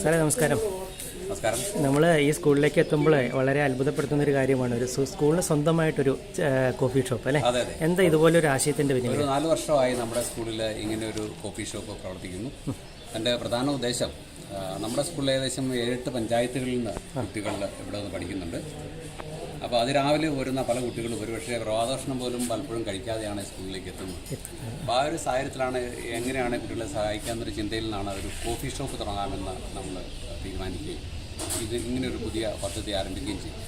സാറേ നമസ്കാരം നമസ്കാരം. നമ്മൾ ഈ സ്കൂളിലേക്ക് എത്തുമ്പോൾ വളരെ അത്ഭുതപ്പെടുത്തുന്ന ഒരു കാര്യമാണ്. ഒരു സ്കൂളിന് സ്വന്തമായിട്ടൊരു കോഫി ഷോപ്പ് അല്ലേ? അതെ അതെ. എന്താ ഇതുപോലെ ഒരു ആശയത്തിന്റെ പിന്നിൽ നാല് വർഷമായി നമ്മുടെ സ്കൂളിൽ ഇങ്ങനെ ഒരു കോഫി ഷോപ്പ് പ്രവർത്തിക്കുന്നു. എന്റെ പ്രധാന ഉദ്ദേശം നമ്മുടെ സ്കൂളിൽ ഏകദേശം ഏഴെട്ട് പഞ്ചായത്തുകളിൽ നിന്ന് കുട്ടികൾ ഇവിടെ നിന്ന് പഠിക്കുന്നുണ്ട്. അപ്പോൾ അതിരാവിലെ വരുന്ന പല കുട്ടികളും ഒരുപക്ഷെ പ്രവാദോഷണം പോലും പലപ്പോഴും കഴിക്കാതെയാണ് സ്കൂളിലേക്ക് എത്തുന്നത്. അപ്പോൾ ആ. ഒരു സാഹചര്യത്തിലാണ് എങ്ങനെയാണ് കുട്ടികളെ സഹായിക്കാമെന്നൊരു ചിന്തയിൽ നിന്നാണ് ഒരു കോഫി ഷോപ്പ് തുടങ്ങാമെന്ന് നമ്മൾ തീരുമാനിക്കുകയും. ഇത് ഒരു പുതിയ പദ്ധതി ആരംഭിക്കുകയും ചെയ്യും.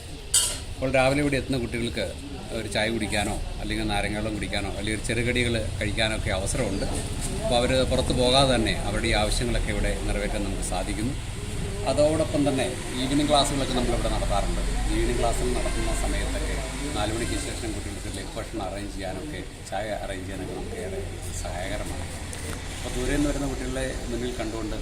അപ്പോൾ രാവിലെ ഇവിടെ എത്തുന്ന കുട്ടികൾക്ക് ഒരു ചായ കുടിക്കാനോ അല്ലെങ്കിൽ നാരങ്ങാവെള്ളം കുടിക്കാനോ അല്ലെങ്കിൽ ചെറുകടികൾ കഴിക്കാനോ ഒക്കെ അവസരമുണ്ട്. അപ്പോൾ അവർ പുറത്ത് പോകാതെ തന്നെ അവരുടെ ഈ ആവശ്യങ്ങളൊക്കെ ഇവിടെ നിറവേറ്റാൻ നമുക്ക് സാധിക്കുന്നു. അതോടൊപ്പം തന്നെ ഈവനിങ് ക്ലാസ്സുകളൊക്കെ നമ്മളിവിടെ നടത്താറുണ്ട്. ഈവനിങ് ക്ലാസ്സുകൾ നടത്തുന്ന സമയത്തൊക്കെ നാല് മണിക്ക് ശേഷം കുട്ടികൾക്ക് ലൈഫ് ഭക്ഷണം അറേഞ്ച് ചെയ്യാനൊക്കെ ചായ അറേഞ്ച് ചെയ്യാനൊക്കെ നമുക്ക് ഏറെ സഹായകരമാണ്. അപ്പോൾ ദൂരെ നിന്ന് വരുന്ന കുട്ടികളെ മുന്നിൽ കണ്ടുകൊണ്ട്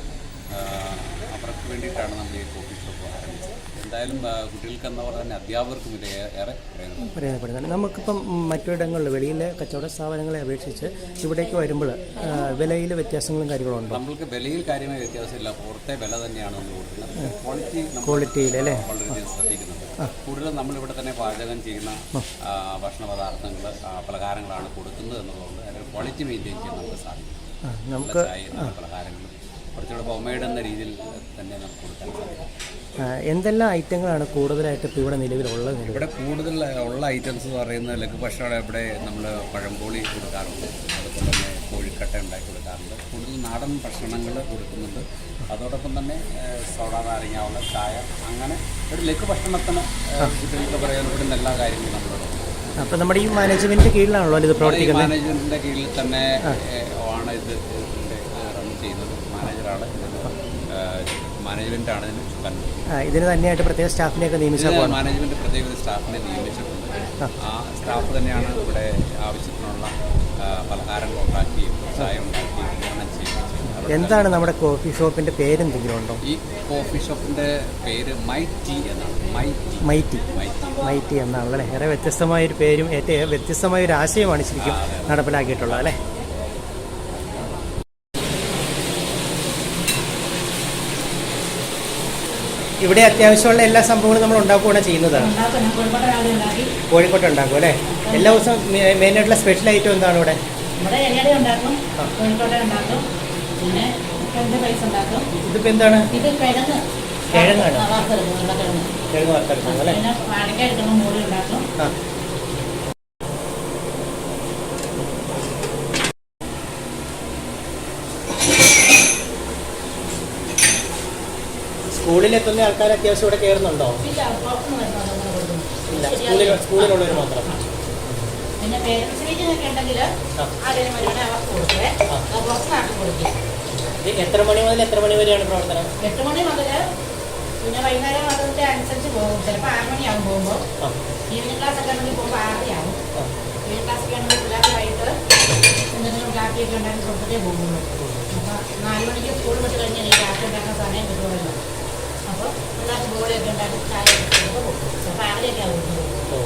അവർക്ക് വേണ്ടിയിട്ടാണ് നമ്മൾ ഈ കോഫി ഷോപ്പ് ആരംഭിച്ചത്. എന്തായാലും കുട്ടികൾക്ക് എന്ന പോലെ തന്നെ അധ്യാപകർക്കും ഇത് ഏറെ പ്രയോജനം. പ്രയോജനപ്പെടുന്നുണ്ട് നമുക്കിപ്പം മറ്റിടങ്ങളിൽ വെളിയിലെ കച്ചവട സ്ഥാപനങ്ങളെ അപേക്ഷിച്ച് ഇവിടേക്ക് വരുമ്പോൾ വിലയിൽ വ്യത്യാസങ്ങളും കാര്യങ്ങളും ഉണ്ട്? നമ്മൾക്ക് വിലയിൽ കാര്യമായ വ്യത്യാസമില്ല. പുറത്തെ വില തന്നെയാണ് നമ്മൾ കൊടുക്കുന്നത്. ക്വാളിറ്റി ക്വാളിറ്റിയിൽ അല്ലേ? വളരെയധികം ശ്രദ്ധിക്കുന്നുണ്ട്. കൂടുതലും നമ്മളിവിടെ തന്നെ പാചകം ചെയ്യുന്ന ഭക്ഷണ പദാർത്ഥങ്ങൾ പലഹാരങ്ങളാണ് കൊടുക്കുന്നത് എന്നുള്ളതുകൊണ്ട് അതിന്റെ ക്വാളിറ്റി മെയിന്റെയിൻ ചെയ്യാൻ നമുക്ക് സാധിക്കും. നമുക്ക് പലഹാരങ്ങൾ പലഹാരങ്ങളും കുറച്ചുകൂടെ എന്ന രീതിയിൽ തന്നെ നമുക്ക് കൊടുക്കാൻ സാധിക്കും. എന്തെല്ലാം ഐറ്റങ്ങളാണ് കൂടുതലായിട്ട് ഇപ്പോൾ ഇവിടെ നിലവിലുള്ളത്? ഇവിടെ കൂടുതൽ ഉള്ള ഐറ്റംസ് എന്ന് പറയുന്നത് ലഘുഭക്ഷണം ഇവിടെ നമ്മൾ പഴംപോളി കൊടുക്കാറുണ്ട്. അതുപോലെ തന്നെ കോഴിക്കട്ട ഉണ്ടാക്കി കൊടുക്കാറുണ്ട്. കൂടുതൽ നാടൻ ഭക്ഷണങ്ങൾ കൊടുക്കുന്നുണ്ട്. അതോടൊപ്പം തന്നെ സോഡ നാരങ്ങാവുള്ള ചായ അങ്ങനെ ഒരു ലഘുഭക്ഷണത്തിന് ഏഹ്, പറയാൻ പ്രയോജനപ്പെടുന്ന എല്ലാ കാര്യങ്ങളും നമ്മളിവിടെ അപ്പോൾ നമ്മുടെ ഈ മാനേജ്മെന്റ് കീഴിലാണല്ലോ ഇത് പ്രവർത്തിക്കുന്നത്? മാനേജ്മെന്റിന്റെ കീഴിൽ തന്നെ ആണ് ഇത് ചെയ്യുന്നത്. മാനേജറാണ് മാനേജ്മെന്റ് ആണ് ഇതിന് ചുക്കാൻ. ഇതിന് തന്നെയായിട്ട് പ്രത്യേക സ്റ്റാഫിനെയൊക്കെ നിയമിച്ചാൽ മാനേജ്മെന്റ് പ്രത്യേക സ്റ്റാഫിനെ നിയമിച്ചിട്ടുണ്ട്. ആ. സ്റ്റാഫ് തന്നെയാണ് ഇവിടെ ആവശ്യത്തിനുള്ള പലഹാരം ഉണ്ടാക്കുകയും ചായ ഉണ്ടാക്കുകയും വിതരണം ചെയ്യുന്നത് എന്താണ് നമ്മുടെ കോഫി ഷോപ്പിന്റെ പേര് പേരെന്തെങ്കിലും ഉണ്ടോ ഈ കോഫി ഷോപ്പിന്റെ പേര് മൈറ്റി ടീ എന്നാണ്. My tea. Mighty my tea. Mighty എന്നാണ് അല്ലേ? ഏറെ വ്യത്യസ്തമായ ഒരു പേരും ഏറ്റവും വ്യത്യസ്തമായ ഒരു ആശയമാണ് ശരിക്കും നടപ്പിലാക്കിയിട്ടുള്ളത് അല്ലേ? ഇവിടെ അത്യാവശ്യമുള്ള എല്ലാ സംഭവങ്ങളും നമ്മൾ ഉണ്ടാക്കുകയാണ് ചെയ്യുന്നത് കോഴിക്കോട്ട് ഉണ്ടാക്കും അല്ലേ? എല്ലാ ദിവസവും മെയിനായിട്ടുള്ള സ്പെഷ്യൽ ഐറ്റം എന്താണ് ഇവിടെ? ഇതിപ്പോ എന്താണ്? കിഴങ്ങാണ്. കിഴങ്ങ് വറുത്തെടുക്കുന്നത് അല്ലേ പിന്നെ വാഴക്ക എടുക്കുമ്പോൾ മൂടി ഉണ്ടാക്കും ആ സ്കൂളിലെത്തുന്ന ആൾക്കാർ അത്യാവശ്യം ഇവിടെ കയറുന്നുണ്ടോ? ഇല്ല സ്കൂളിൽ സ്കൂളിലുള്ളവർ മാത്രം. പിന്നെ പേരൻസ് മീറ്റിംഗ് ഒക്കെ ഉണ്ടെങ്കിൽ ആരെങ്കിലും വരുവാണെങ്കിൽ അവർക്ക് കൊടുക്കുവേ അത് പുറത്തുനിന്നാക്കി കൊടുക്കും ഇത് എത്ര മണി മുതൽ എത്ര മണി വരെയാണ് പ്രവർത്തനം? എട്ട് മണി മുതൽ പിന്നെ വൈകുന്നേരം അതിന്റെ അനുസരിച്ച് പോകും. ചിലപ്പോൾ ആറ് മണിയാകും പോകുമ്പോൾ. ഈവനിങ് ക്ലാസ് ഒക്കെ ആണെങ്കിൽ പോകുമ്പോൾ ആറരയാവും. ആ. ഈവനിങ് ക്ലാസ് ഒക്കെ ആണെങ്കിൽ പിള്ളേർക്ക് വൈകിട്ട് എന്തെങ്കിലും കാപ്പിയൊക്കെ ഉണ്ടാക്കി കൊടുത്തിട്ടേ പോകുള്ളൂ അപ്പോൾ നാല് മണിക്ക് സ്കൂൾ വിട്ട് കഴിഞ്ഞാൽ ഈ കാപ്പി ഉണ്ടാക്കാൻ സമയം കിട്ടുമല്ലോ അപ്പോൾ പിള്ളേർക്ക് ബോളിയൊക്കെ ഉണ്ടാക്കി ചായ ഒക്കെ കൊടുത്ത് പോകും ചിലപ്പോൾ ആറരയൊക്കെ ആവും ഓ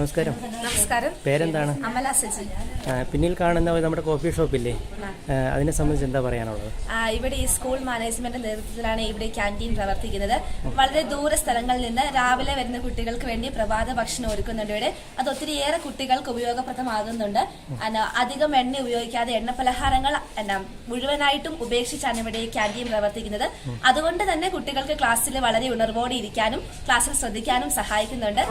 നമസ്കാരം. നമസ്കാരം. പേരെന്താണ്? അമല സജി. പിന്നിൽ കാണുന്ന നമ്മുടെ കോഫി ഷോപ്പില്ലേ? അതിനെ സംബന്ധിച്ച് എന്താ പറയാനുള്ളത്? ഇവിടെ ഈ സ്കൂൾ മാനേജ്മെന്റ് നേതൃത്വത്തിലാണ് ഇവിടെ ക്യാന്റീൻ പ്രവർത്തിക്കുന്നത്. വളരെ ദൂര സ്ഥലങ്ങളിൽ നിന്ന് രാവിലെ വരുന്ന കുട്ടികൾക്ക് വേണ്ടി പ്രഭാത ഭക്ഷണം ഒരുക്കുന്നുണ്ട് ഇവിടെ. അത് ഒത്തിരിയേറെ കുട്ടികൾക്ക് ഉപയോഗപ്രദമാകുന്നുണ്ട്. അധികം എണ്ണ ഉപയോഗിക്കാതെ എണ്ണ പലഹാരങ്ങൾ മുഴുവനായിട്ടും ഉപേക്ഷിച്ചാണ് ഇവിടെ ഈ ക്യാന്റീൻ പ്രവർത്തിക്കുന്നത്. അതുകൊണ്ട് തന്നെ കുട്ടികൾക്ക് ക്ലാസ്സിൽ വളരെ ഉണർവോടെ ഇരിക്കാനും ക്ലാസ്സിൽ ശ്രദ്ധിക്കാനും സഹായിക്കുന്നുണ്ട്.